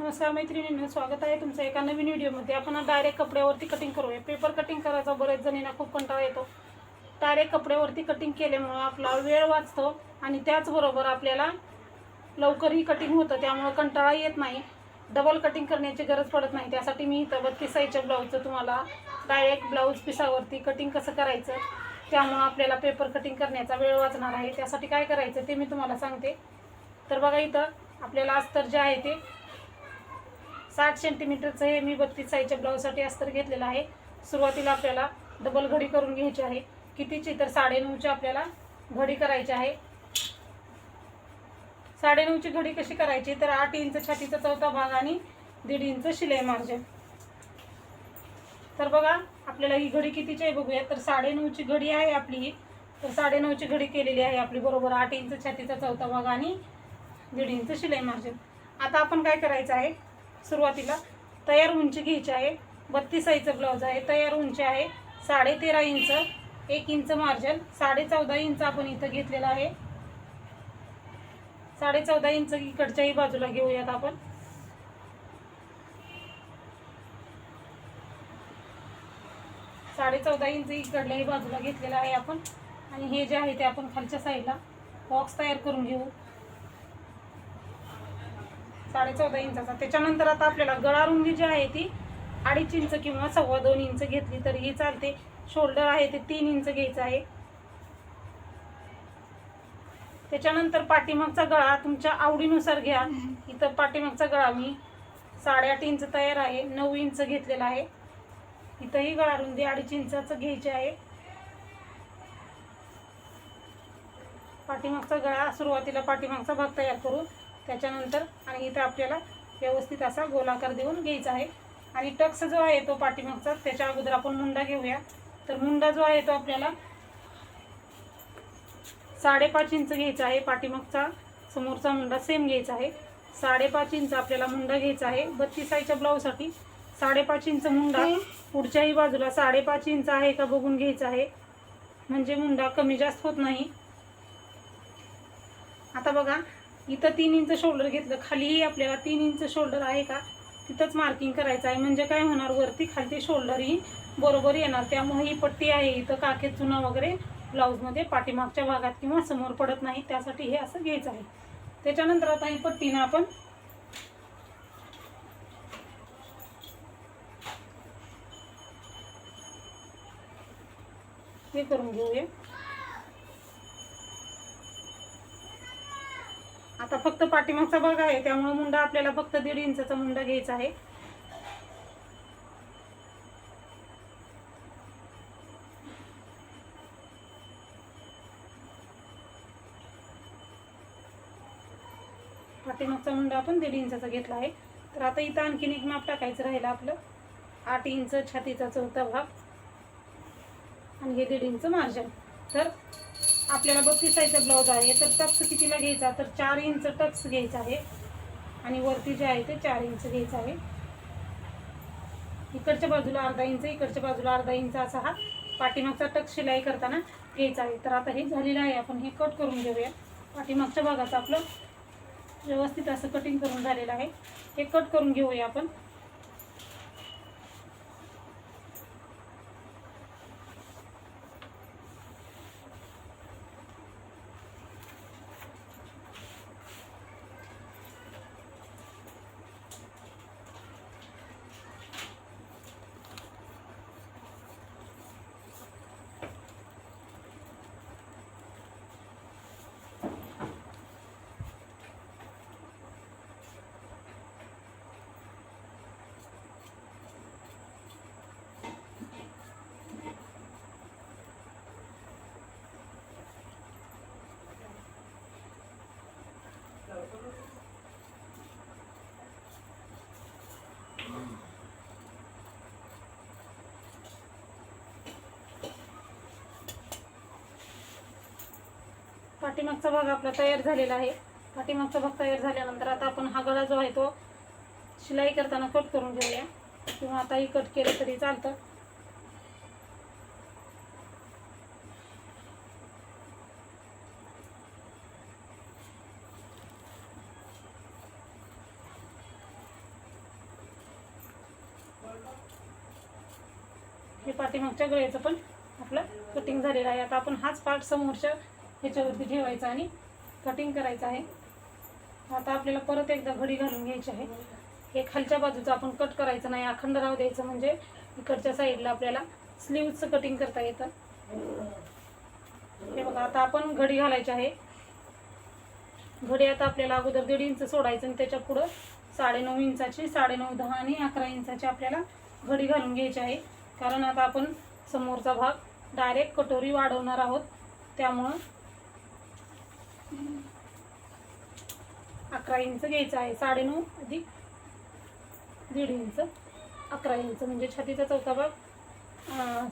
नमस्कार मैत्रिणींनो स्वागत आहे तुमचं एका नवीन व्हिडिओमध्ये. आपण डायरेक्ट कपड्यावरती कटिंग करूया. पेपर कटिंग करायचा बरेच जणींना खूप कंटाळा येतो. डायरेक्ट कपड्यावरती कटिंग केल्यामुळं आपला वेळ वाचतो आणि त्याचबरोबर आपल्याला लवकरही कटिंग होतं त्यामुळं कंटाळा येत नाही. डबल कटिंग करण्याची गरज पडत नाही. त्यासाठी मी इथं बत्तीस साईजच्या ब्लाऊजचं तुम्हाला डायरेक्ट ब्लाऊज पिसावरती कटिंग कसं करायचं त्यामुळं आपल्याला पेपर कटिंग करण्याचा वेळ वाचणार आहे. त्यासाठी काय करायचं ते मी तुम्हाला सांगते. तर बघा इथं आपल्याला अस्तर जे आहे ते साठ सेंटीमीटरचं हे मी बत्तीस साईजच्या ब्लाऊजसाठी अस्तर घेतलेलं आहे. सुरुवातीला आपल्याला डबल घडी करून घ्यायची आहे. कितीची? तर साडेनऊची आपल्याला घडी करायची आहे. साडेनऊची घडी कशी करायची? तर आठ इंच छातीचा चौथा भाग आणि दीड इंच शिलाई मार्जिन. तर बघा आपल्याला ही घडी कितीची आहे बघूया. तर साडेनऊची घडी आहे आपली ही. तर साडेनऊची घडी केलेली आहे आपली बरोबर आठ इंच छातीचा चौथा भाग आणि दीड इंच शिलाई मार्जिन. आता आपण काय करायचं आहे? सुरुवातीला तयार उंची घ्यायची आहे. बत्तीस साईजचं ब्लाऊज आहे. तयार उंची आहे साडे तेरा इंच. एक इंच मार्जन साडे चौदा इंच आपण इथं घेतलेला आहे. साडे चौदा इंच इकडच्याही बाजूला घेऊयात आपण. साडे चौदा इंच इकडल्याही बाजूला घेतलेलं आहे आपण. आणि हे जे आहे ते आपण खालच्या साईडला बॉक्स तयार करून घेऊ. साडे चौदा इंचाचा. त्याच्यानंतर आता आपल्याला गळारुंदी जी आहे ती अडीच इंच किंवा सव्वा दोन इंच घेतली तरीही चालते. शोल्डर आहे ते तीन इंच घ्यायचं आहे. त्याच्यानंतर पाठीमागचा गळा तुमच्या आवडीनुसार घ्या. इथं पाठीमागचा गळा मी साडेआठ इंच तयार आहे. नऊ इंच घेतलेला आहे. इथंही गळा रुंदी अडीच इंचाचं घ्यायची आहे. पाठीमागचा गळा सुरुवातीला पाठीमागचा भाग तयार करू त्याच्यानंतर आणि इथं आपल्याला व्यवस्थित असा गोलाकार देऊन घ्यायचा आहे. आणि टक्स जो आहे तो पाठीमागचा त्याच्या अगोदर आपण मुंडा घेऊया. तर मुंडा जो आहे तो आपल्याला साडेपाच इंच घ्यायचा आहे. पाठीमागचा समोरचा मुंडा सेम घ्यायचा आहे. साडेपाच इंच आपल्याला मुंडा घ्यायचा आहे. बत्तीस साईजच्या ब्लाऊजसाठी साडेपाच इंच मुंडा. पुढच्याही बाजूला साडेपाच इंच आहे का बघून घ्यायचा आहे. म्हणजे मुंडा कमी जास्त होत नाही. आता बघा इथं तीन इंच शोल्डर घेतलं. खालीही आपल्याला तीन इंच शोल्डर आहे का? तिथंच मार्किंग करायचं आहे. म्हणजे काय होणार? वरती खालती शोल्डरही बरोबर येणार. त्यामुळे ही पट्टी आहे. इथं काखेत चुना वगैरे ब्लाऊजमध्ये पाठीमागच्या भागात किंवा समोर पडत नाही. त्यासाठी हे असं घ्यायचं आहे. त्याच्यानंतर आता ही पट्टीनं आपण हे करून घेऊया. आता फक्त पाठीमागचा भाग आहे त्यामुळे मुंडा आपल्याला फक्त दीड इंचा मुंडा घ्यायचा आहे. पाठीमागचा मुंडा आपण दीड इंचाचा घेतला आहे. तर आता इथं आणखीन एक माप टाकायचं राहिलं आपलं. आठ इंच छातीचा चौथा भाग. आणि हे दीड इंच मार्जिन. तर आपल्याला बत्तीस साईजचा ब्लाऊज आहे तर टक्स कितीला घ्यायचा? तर चार इंच टक्स घ्यायचा आहे. आणि वरती जे आहे ते चार इंच घ्यायचं आहे. इकडच्या बाजूला अर्धा इंच इकडच्या बाजूला अर्धा इंच असा हा पाठीमागचा टक्स शिलाई करताना घ्यायचा आहे. तर आता हे झालेलं आहे. आपण हे कट करून घेऊया. पाठीमागच्या भागाचं आपलं व्यवस्थित असं कटिंग करून झालेलं आहे. हे कट करून घेऊया आपण. पाठीमागचा भाग आपला तयार झालेला आहे. पाठीमागचा भाग तयार झाल्यानंतर आता आपण हा गळा जो आहे तो शिलाई करताना कट करून घेऊया. किंवा आताही कट केलं तरी चालतं. हे पाठीमागच्या गळ्याचं पण आपलं कटिंग झालेलं आहे. आता आपण हाच पार्ट समोरच्या ह्याच्यावरती ठेवायचा आणि कटिंग करायचं आहे. आता आपल्याला परत एकदा घडी घालून घ्यायची आहे. हे खालच्या बाजूचं आपण कट करायचं नाही. अखंड राहू द्यायचं म्हणजे इकडच्या साईडला आपल्याला स्लीवचं कटिंग करता येतं. हे बघा आता आपण घडी घालायची आहे. घडी आता आपल्याला अगोदर दीड इंच सोडायचं आणि त्याच्या पुढं साडेनऊ इंचाची साडेनऊ दहा आणि अकरा इंचाची आपल्याला घडी घालून घ्यायची आहे. कारण आता आपण समोरचा भाग डायरेक्ट कटोरी वाढवणार आहोत. त्यामुळं अकरा इंच घ्यायचं आहे. साडेनऊ अधिक दीड इंच. अकरा इंच. म्हणजे छातीचा चौथा भाग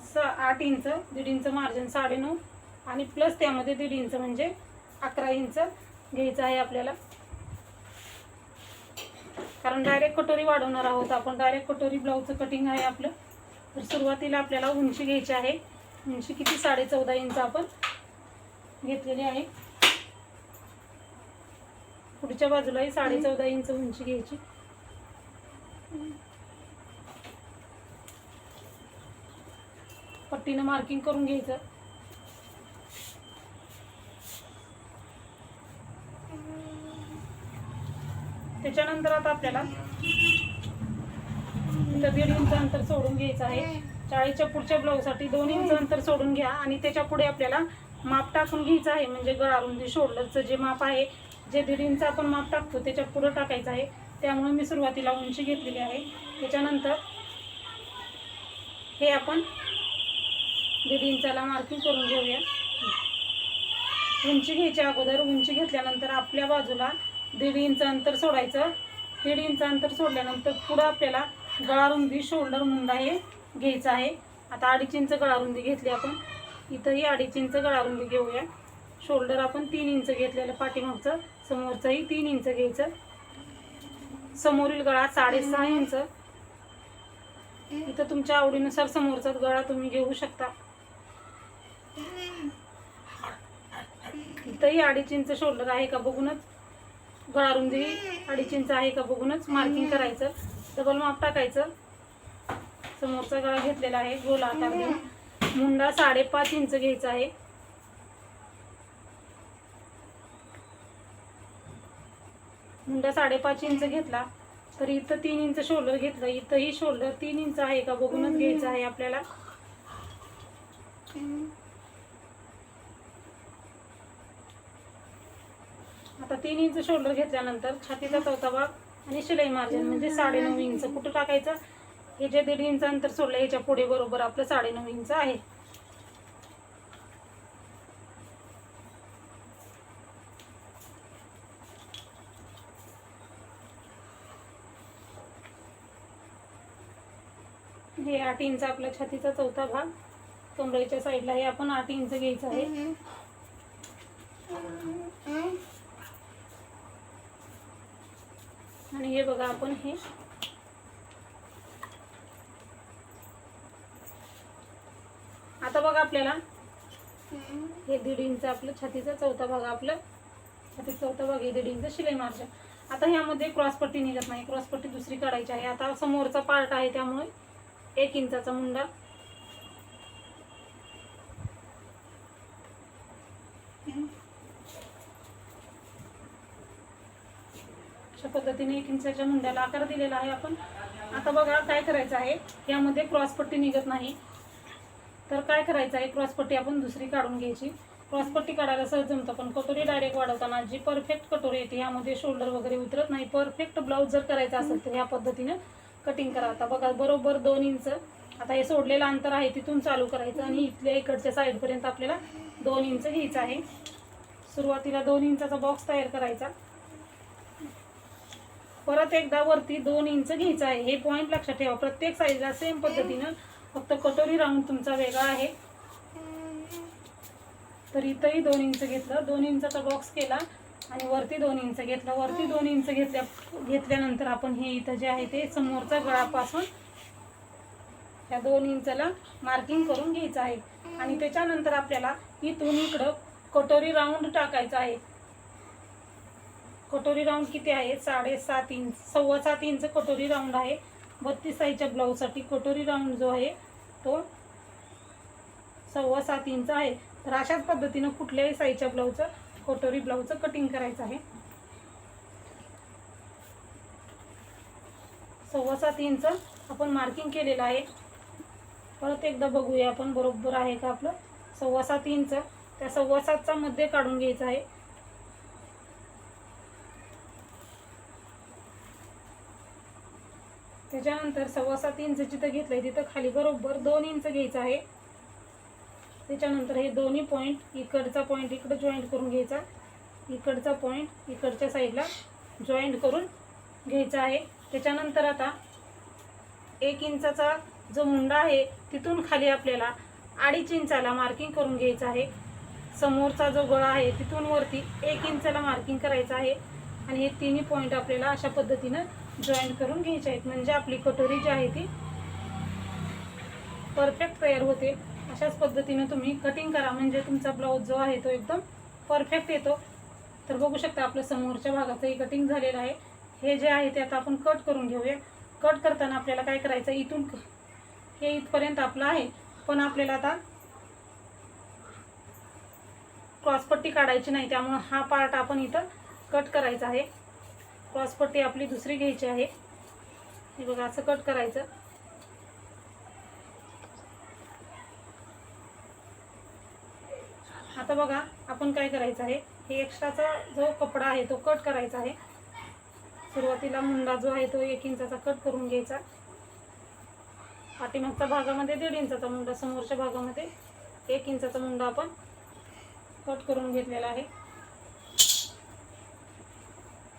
स आठ इंच दीड इंच मार्जिन साडेनऊ आणि प्लस त्यामध्ये दीड इंच म्हणजे अकरा इंच घ्यायचं आहे आपल्याला. कारण डायरेक्ट कटोरी वाढवणार आहोत आपण. डायरेक्ट कटोरी ब्लाऊजचं कटिंग आहे आपलं. तर सुरुवातीला आपल्याला उंची घ्यायची आहे. उंची किती? साडे चौदा इंच आपण घेतलेली आहे. पुढच्या बाजूलाही साडे चौदा इंच उंची घ्यायची. पट्टीनं मार्किंग करून घ्यायचं. त्याच्यानंतर आता आपल्याला दीड इंच अंतर सोडून घ्यायचं आहे. चाळीच्या पुढच्या ब्लाऊजसाठी दोन इंच अंतर सोडून घ्या आणि त्याच्या पुढे आपल्याला माप टाकून घ्यायचं आहे. म्हणजे गळारुंदी शोल्डरचं जे माप आहे जे दीड इंच आपण माप टाकतो त्याच्या पुढं टाकायचं आहे. त्यामुळे मी सुरुवातीला उंची घेतलेली आहे. त्याच्यानंतर हे आपण दीड इंचाला मार्किंग करून घेऊया. उंची घ्यायच्या अगोदर उंची घेतल्यानंतर आपल्या बाजूला दीड इंच अंतर सोडायचं. दीड इंच अंतर सोडल्यानंतर पुढं आपल्याला गळारुंदी शोल्डर मुंडा हे घ्यायचा आहे. आता अडीच इंच गळारुंदी घेतली आपण. इथंही अडीच इंच गळारुंदी घेऊया. शोल्डर आपण तीन इंच घेतलेलं पाठीमागचं समोरचंही तीन इंच घ्यायचं. समोरील गळा साडेसहा इंच. इथं तुमच्या आवडीनुसार समोरचा गळा तुम्ही घेऊ शकता. इथंही अडीच इंच शोल्डर आहे का बघूनच. गळारुंदी अडीच इंच आहे का बघूनच मार्किंग करायचं. डबल माप टाकायचं. समोरचा गळा घेतलेला आहे. गोल आकार देऊन मुंडा साडेपाच इंच घ्यायचा आहे. मुंडा साडेपाच इंच घेतला. तर इथं तीन इंच शोल्डर घेतलं. इथंही शोल्डर तीन इंच आहे का बघूनच घ्यायचं आहे आपल्याला. आता तीन इंच शोल्डर घेतल्यानंतर छातीचा चौथा भाग आणि शिलाई मार्जिन म्हणजे साडेनऊ इंच. कुठं टाकायचं? हे जे दीड इंच अंतर सोडलं याच्यापुढे बरोबर आपलं साडेनऊ इंच आहे. हे आठ इंच आपल्या छातीचा चौथा भाग. कमरेच्या साईडला हे आपण आठ इंच घ्यायचं आहे आणि हे बघा आपण हे. आता बघा आपल्याला. हे दीड इंच आपलं छातीचा चौथा भाग आपलं. छातीचा चौथा भाग हे दीड इंच शिलाई मार्जिन आता ह्यामध्ये क्रॉसपट्टी निघत नाही. क्रॉसपट्टी दुसरी काढायची आहे. आता समोरचा पार्ट आहे त्यामुळे एक इंचाचा मुंडा अशा पद्धतीने एक इंचाच्या मुंड्याला आकार दिलेला आहे आपण. आता बघा काय करायचं आहे. यामध्ये क्रॉसपट्टी निघत नाही. तर काय करायचं आहे? क्रॉसपट्टी आपण दुसरी काढून घ्यायची. क्रॉसपट्टी काढायला सहज जमतं पण कटोरी डायरेक्ट वाढवताना जी परफेक्ट कटोरी येते यामध्ये शोल्डर वगैरे उतरत नाही. परफेक्ट ब्लाऊज जर करायचा असेल तर ह्या पद्धतीने कटिंग करा. आता बघा बरोबर दोन इंच. आता हे सोडलेलं अंतर आहे तिथून चालू करायचं आणि इथल्या इकडच्या साईडपर्यंत आपल्याला दोन इंच घ्यायचं आहे. सुरुवातीला दोन इंचाचा बॉक्स तयार करायचा. परत एकदा वरती दोन इंच घ्यायचं आहे. हे पॉईंट लक्षात ठेवा. प्रत्येक साईजला सेम पद्धतीनं फक्त कटोरी राऊंड तुमचा वेगळा आहे. तर इथंही दोन इंच घेतलं. दोन इंचाचा बॉक्स केला आणि वरती दोन इंच घेतलं. वरती दोन इंच घेतल्या घेतल्यानंतर आपण हे इथं जे आहे ते समोरच्या गळापासून या दोन इंचला मार्किंग करून घ्यायचं आहे. आणि त्याच्यानंतर आपल्याला इथून इकडं कटोरी राऊंड टाकायचं आहे. कटोरी राऊंड किती आहे? साडेसात इंच सव्वा सात इंच कटोरी राऊंड आहे. बत्तीस साईजच्या ब्लाऊजसाठी कटोरी राऊंड जो आहे तो सव्वा सात इंच आहे. तर अशाच पद्धतीनं कुठल्याही साईजच्या ब्लाऊजचं कटोरी ब्लाऊजचं कटिंग करायचं आहे. सव्वा सात इंच आपण मार्किंग केलेलं आहे. परत एकदा बघूया आपण बरोबर आहे का आपलं? सव्वा सात इंच त्या सव्वा सातचा मध्ये काढून घ्यायचा आहे. त्याच्यानंतर सव्वा सात इंच जिथं घेतलंय तिथं खाली बरोबर दोन इंच घ्यायचं आहे. त्याच्यानंतर हे दोन्ही पॉईंट इकडचा पॉईंट इकडं जॉईंट करून घ्यायचा. इकडचा पॉईंट इकडच्या साईडला जॉईंट करून घ्यायचा आहे. त्याच्यानंतर आता एक इंचाचा जो मुंडा आहे तिथून खाली आपल्याला अडीच इंचाला मार्किंग करून घ्यायचं आहे. समोरचा जो गळा आहे तिथून वरती एक इंचाला मार्किंग करायचं आहे. आणि हे तिन्ही पॉईंट आपल्याला अशा पद्धतीनं जॉईन करून घ्यायचे आहेत. म्हणजे आपली कटोरी जी आहे ती परफेक्ट तयार होते. अशाच पद्धतीनं तुम्ही कटिंग करा. म्हणजे तुमचा ब्लाऊज जो आहे तो एकदम परफेक्ट येतो. तर बघू शकता आपलं समोरच्या भागाचंही कटिंग झालेलं आहे. हे जे आहे ते आता आपण कट करून घेऊया. कट करताना आपल्याला काय करायचं? इथून हे इथपर्यंत आपलं आहे. पण आपल्याला आता क्रॉसपट्टी काढायची नाही. त्यामुळं हा पार्ट आपण इथं कट करायचा आहे. क्रॉसपट्टी आपली दुसरी घ्यायची आहे. हे बघा असं कट करायचं. आता बघा आपण काय करायचं आहे? हे एक्स्ट्राचा जो कपडा आहे तो कट करायचा आहे. सुरुवातीला मुंडा जो आहे तो एक इंचाचा कट करून घ्यायचा. पाठीमागच्या भागामध्ये दीड इंचाचा मुंडा समोरच्या भागामध्ये एक इंचाचा मुंडा आपण कट करून घेतलेला आहे.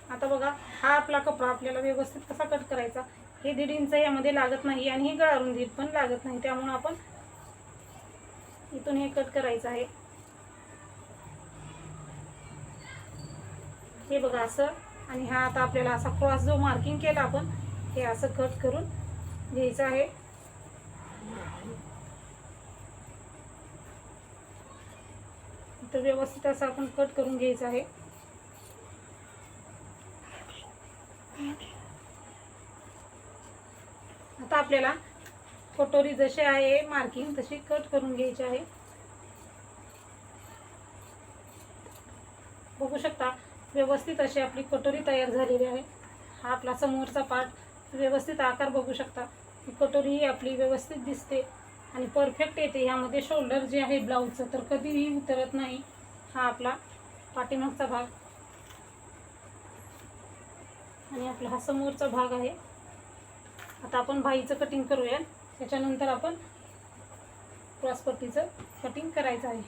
आता बघा हा आपला कपडा आपल्याला व्यवस्थित कसा कट करायचा? हे दीड इंच यामध्ये लागत नाही आणि हे गळारून दीड पण लागत नाही. त्यामुळे आपण इथून हे कट करायचं आहे. हे बघा असं. आणि हा आता आपल्याला असा क्रॉस जो मार्किंग केला आपण हे असं कट करून घ्यायचं आहे. तर व्यवस्थित असं आपण कट करून घ्यायचं आहे. आता आपल्याला कटोरी जशी आहे मार्किंग तशी कट करून घ्यायची आहे. बघू शकता व्यवस्थित अशी आपली कटोरी तयार झालेली आहे. हा आपला समोरचा पार्ट व्यवस्थित आकार बघू शकता. कटोरी ही आपली व्यवस्थित दिसते आणि परफेक्ट येते. ह्यामध्ये शोल्डर जे आहे ब्लाऊजचं तर कधीही उतरत नाही. हा आपला पाठीमागचा भाग. आणि आपला हा समोरचा भाग आहे. आता आपण बाईचं कटिंग करूया. त्याच्यानंतर आपण क्रॉसपट्टीचं कटिंग करायचं आहे.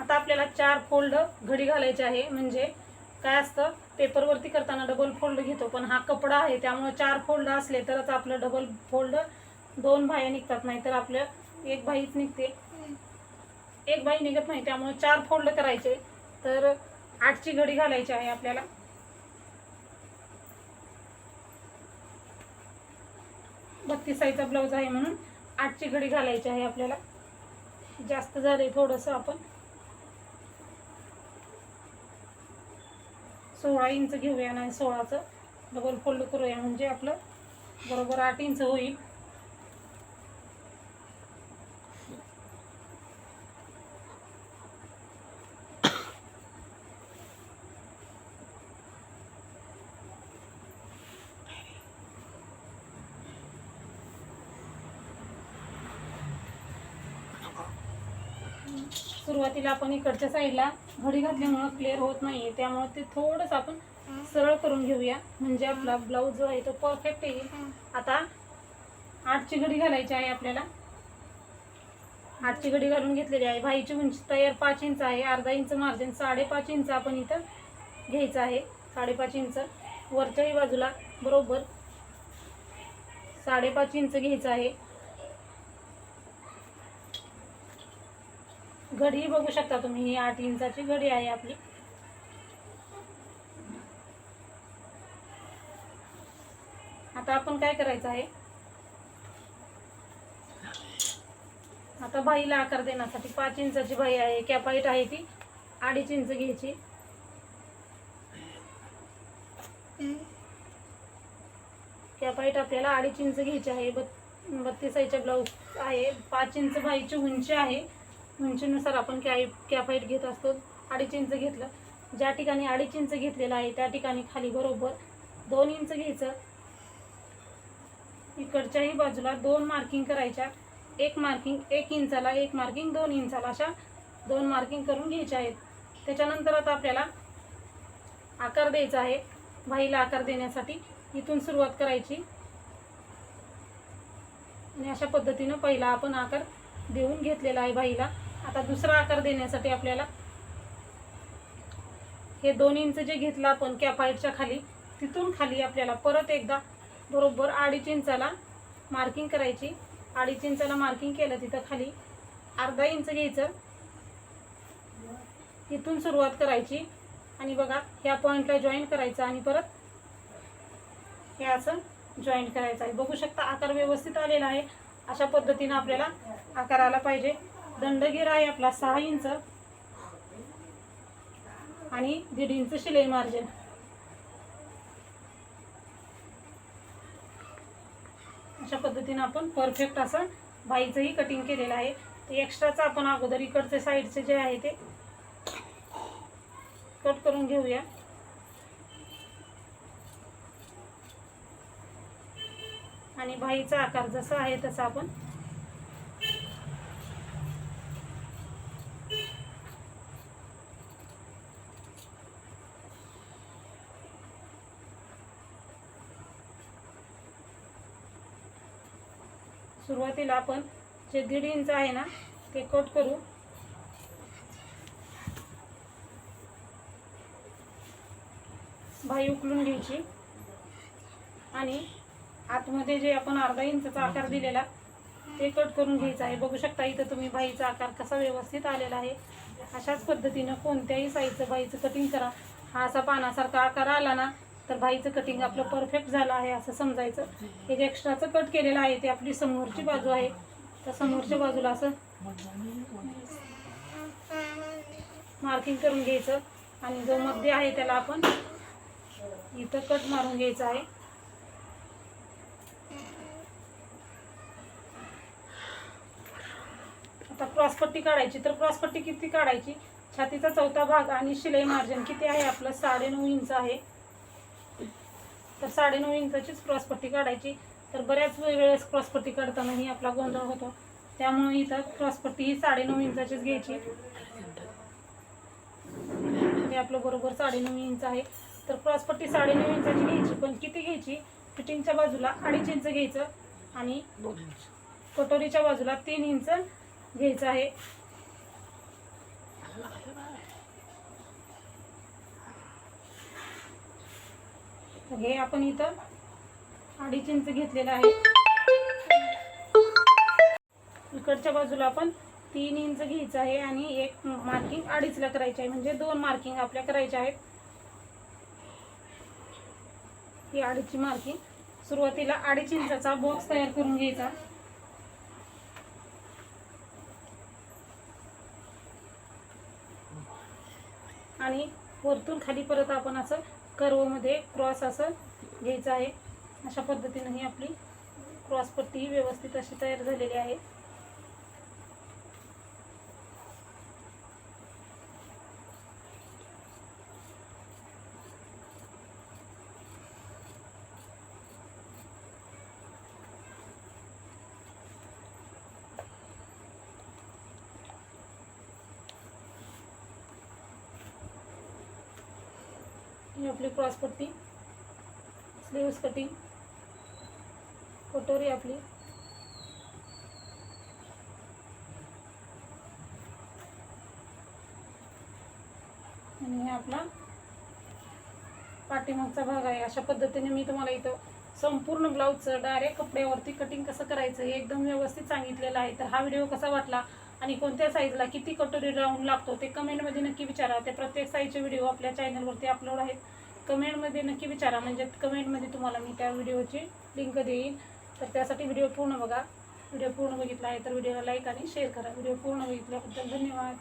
आता आपल्याला चार फोल्ड घडी घालायचे आहे. म्हणजे काय असतं पेपरवरती करताना डबल फोल्ड घेतो पण हा कपडा आहे त्यामुळे चार फोल्ड असले तरच आपलं डबल फोल्ड दोन भाया निघतात नाही तर आपलं एक भाईच निघते. एक भाई निघत नाही त्यामुळे चार फोल्ड करायचे. तर आठची घडी घालायची आहे आपल्याला. बत्तीस साईजचा ब्लाऊज आहे म्हणून आठची घडी घालायची आहे आपल्याला. जास्त झाले थोडंसं आपण. सोळा इंच घेऊया नाही सोळाचं डबल फोल्ड करूया. म्हणजे आपलं बरोबर आठ इंच होईल. सुरुवातीला आपण इकडच्या साईडला घडी घातल्यामुळं क्लिअर होत नाहीये. त्यामुळे ते थोडंसं आपण सरळ करून घेऊया. म्हणजे आपला ब्लाऊज जो आहे तो परफेक्ट येईल आता आठची घडी घालायची आहे आपल्याला. आठची घडी घालून घेतलेली आहे. भाईची उंची तयार पाच इंच आहे. अर्धा इंच मार्जिन साडेपाच इंच आपण इथं घ्यायचं आहे. साडेपाच इंच. वरच्याही बाजूला बरोबर साडेपाच इंच घ्यायचं आहे. घडी बघू शकता तुम्ही. ही आठ इंचाची घडी आहे आपली. आता आपण काय करायचं आहे? आता बाईला आकार देण्यासाठी पाच इंचाची बाई आहे. कॅपाईट आहे ती. अडीच इंच घ्यायची. कॅपाईट आपल्याला अडीच इंच घ्यायची आहे. बत्तीसाईच्या ब्लाऊज आहे. पाच इंच बाईची उंची आहे. उंचीनुसार आपण कॅ कॅप घेत असतो. अडीच इंच घेतलं. ज्या ठिकाणी अडीच इंच घेतलेलं आहे त्या ठिकाणी खाली बरोबर दोन इंच घ्यायचं. इकडच्याही बाजूला दोन मार्किंग करायच्या. एक मार्किंग एक इंचाला एक मार्किंग दोन इंचाला अशा दोन मार्किंग करून घ्यायच्या आहेत. त्याच्यानंतर आता आपल्याला आकार द्यायचा आहे. भाईला आकार देण्यासाठी इथून सुरुवात करायची. आणि अशा पद्धतीनं पहिला आपण आकार देऊन घेतलेला आहे बाईला आता दुसरा आकार देण्यासाठी आपल्याला हे दोन इंच जे घेतलं आपण कॅपाईटच्या खाली तिथून खाली आपल्याला परत एकदा बरोबर अडीच इंचाला मार्किंग करायची. अडीच इंचाला मार्किंग केलं तिथं खाली अर्धा इंच घ्यायचं. तिथून सुरुवात करायची. आणि बघा ह्या पॉईंटला जॉईन करायचं आणि परत हे असं जॉईन करायचं आहे. बघू शकता आकार व्यवस्थित आलेला आहे. अशा पद्धतीनं आपल्याला आकार आला पाहिजे. दंडगीर आहे आपला सहा इंच. आणि दीड इंच शिलाई मार्जिन अशा पद्धतीनं आपण परफेक्ट असं बाईचंही कटिंग केलेलं आहे. ते एक्स्ट्राचं आपण अगोदर इकडचे साईडचे जे आहे ते कट करून घेऊया. आणि भाईचा आकार जसा आहे तसा आपण सुरुवातीला आपण जे दीड इंच आहे ना ते कट करू. भाई उकलून घ्यायची. आणि आतमध्ये जे आपण अर्धा इंचचा आकार दिलेला ते कट करून घ्यायचं आहे. बघू शकता इथं तुम्ही भाईचा आकार कसा व्यवस्थित आलेला आहे. अशाच पद्धतीनं कोणत्याही साईजचं भाईचं कटिंग करा. हा असा पानासारखा आकार आला ना तर बाईचं कटिंग आपलं परफेक्ट झालं आहे असं समजायचं. हे जे एक्स्ट्राचं कट केलेलं आहे ते आपली समोरची बाजू आहे. तर समोरच्या बाजूला असं मार्किंग करून घ्यायचं. आणि जो मध्य आहे त्याला आपण इथं कट मारून घ्यायचा आहे. आता क्रॉसपट्टी काढायची. तर क्रॉसपट्टी किती काढायची? छातीचा चौथा भाग आणि शिलाई मार्जिन किती आहे? आपलं साडे नऊ इंच आहे. तर साडेनऊ इंचाचीच क्रॉसपट्टी काढायची. तर बऱ्याच वेळेस क्रॉसपट्टी काढतानाही आपला गोंधळ होतो. त्यामुळे इथं क्रॉसपट्टी ही साडेनऊ इंचाचीच घ्यायची. हे आपलं बरोबर साडेनऊ इंच आहे. तर क्रॉसपट्टी साडेनऊ इंचाची घ्यायची पण किती घ्यायची? फिटिंगच्या बाजूला अडीच इंच घ्यायचं आणि कटोरीच्या बाजूला तीन इंच घ्यायचं आहे. तर हे आपण इथं अडीच इंच घेतलेलं आहे. इकडच्या बाजूला आपण तीन इंच घ्यायचं आहे आणि एक मार्किंग अडीचला करायची आहे. म्हणजे दोन मार्किंग आपल्या करायच्या आहेत. ही अडीचची मार्किंग सुरुवातीला अडीच इंचाचा बॉक्स तयार करून घ्यायचा. आणि वरतून खाली परत आपण असं कर्वमध्ये क्रॉस असं घ्यायचं आहे. अशा पद्धतीनं ही आपली क्रॉस पट्टी व्यवस्थित अशी तयार झालेली आहे ही आपली क्रॉस पट्टी स्लीव्स कटिंग कटोरी आपली. आणि हे आपला पाठीमागचा भाग आहे. अशा पद्धतीने मी तुम्हाला इथं संपूर्ण ब्लाऊजचं डायरेक्ट कपड्यावरती कटिंग कसं करायचं हे एकदम व्यवस्थित सांगितलेलं आहे. तर हा व्हिडिओ कसा वाटला आणि कोणत्या साईजला किती कटोरी राऊंड लागतो ते कमेंटमध्ये नक्की विचारा. ते प्रत्येक साईजचे व्हिडिओ आपल्या चॅनलवरती अपलोड आहेत. कमेंटमध्ये नक्की विचारा. म्हणजे कमेंटमध्ये तुम्हाला मी त्या व्हिडिओची लिंक देईन. तर त्यासाठी व्हिडिओ पूर्ण बघा. व्हिडिओ पूर्ण बघितला आहे तर व्हिडिओला लाईक आणि शेअर करा. व्हिडिओ पूर्ण बघितल्याबद्दल धन्यवाद.